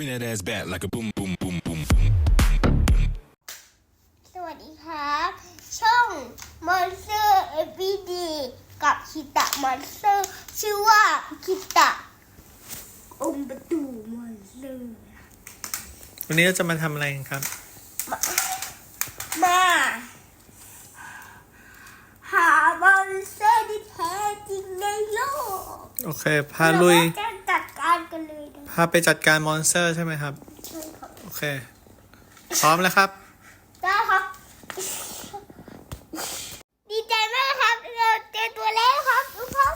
Bring that ass back like a boom, boom, boom, boom, boom. สวัสดีครับ ช่อง Monster Everyday กับคิตะ Monster ชื่อว่าคิตะอมประตู Monster วันนี้เราจะมาทำอะไรกันครับ มา หามอนสเตอร์ที่แท้จริงในโลก โอเค พาลุยเราจะจัดก พาไปจัดการมอนสเตอร์ใช่ไหมครับ ใช่ครับโอเค พร้อมแล้วครับ ได้ครับ ดีใจมากครับ เราเจอตัวแล้วครับดูครับ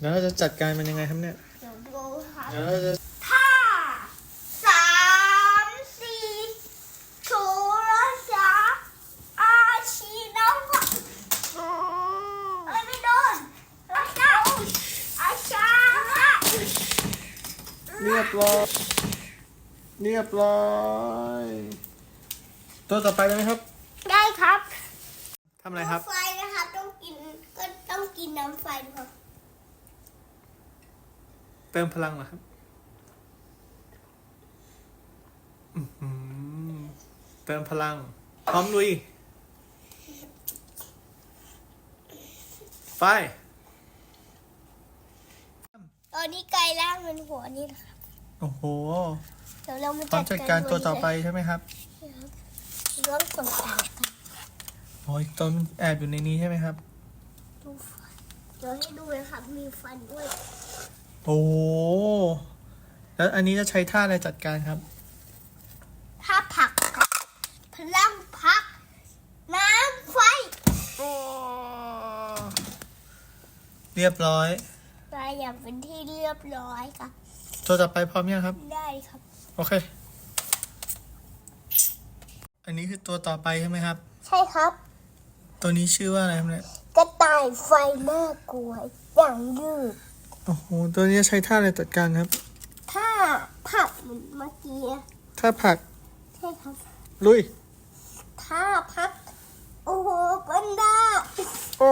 แล้วเราจะจัดการมันยังไงครับเนี่ย เดี๋ยวดูครับ เดี๋ยวเราจะ ห้าสามสี่ศูนย์สามอาชีน้ำค่ะเอ้ยไม่โดนอาชาอาชาค่ะ เรียบร้อยเรียบร้อยตัวต่อไปเลยไหมครับได้ครับทำอะไรครับ ไฟนะครับต้องกินก็ต้องกินน้ำไฟครับเติมพลังเหรอครับอื้อหือเติมพลัง พร้อมลุย ไป ตอนนี้ไก่ล่างเป็นหัวนี่นะครับ โอ้โหเดี๋ยวเรามาพร้อมจัดการตัวต่อไปเลยใช่ไหมครับเรื่องกดการกันโอ้ยตัวมันแอบอยู่ในนี้ใช่ไหมครับ ดูฟันเดี๋ยวให้ดูนะครับ มีฟันด้วย โอ้โหแล้วอันนี้จะใช้ท่าอะไรจัดการครับถ้าผักกับพลังพัก น้ำไฟ เรียบร้อยได้อย่างเป็นที่เรียบร้อยครับ ตัวต่อไปพร้อมยังครับ ได้ครับ โอเค อันนี้คือตัวต่อไปใช่ไหมครับ ใช่ครับ ตัวนี้ชื่อว่าอะไรครับเนี่ย กระต่ายไฟน่ากลัวอย่างยืด โอ้โห ตัวนี้ใช้ท่าอะไรจัดการครับ ถ้าผักเหมือนเมื่อกี้ท่าผลัก ใช่ครับ ลุย ถ้าพัก โอ้โหกันดาโอ้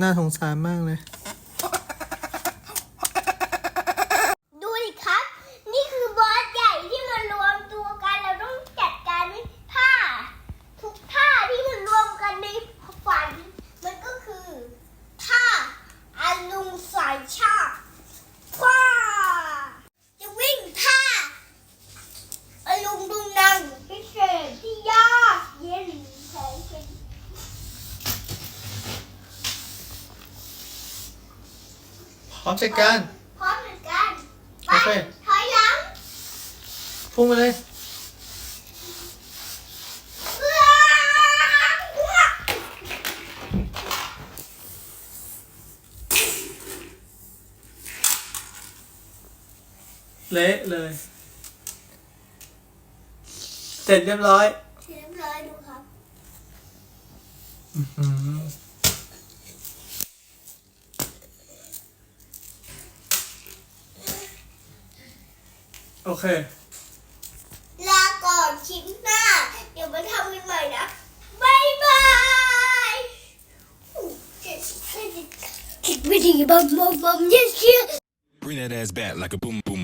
น่าสงสารมากเลย ดูดิครับ นี่คือบอสใหญ่ที่มันรวมตัวกันเราต้องจัดการด้วยท่า ทุกท่าที่มันรวมกันในฝัน มันก็คือท่าอาลุงสายชาฟ้าจะวิ่งท่าอาลุงดุงนังพิเศษที่ยากเย็นแสนเป็น พร้อมจัดการพร้อมเหมือนกัน ไป โอเค ถอยหลัง พุ่งมาเลยเละเลย เสร็จเรียบร้อย เรียบร้อยดูครับ อืม โอเค ลาก่อนคลิปหน้า เดี๋ยวมาทำกันใหม่นะบายบายคลิปวิดีโอบอมบอมเยสเชีย Bring that ass back like a boom, boom,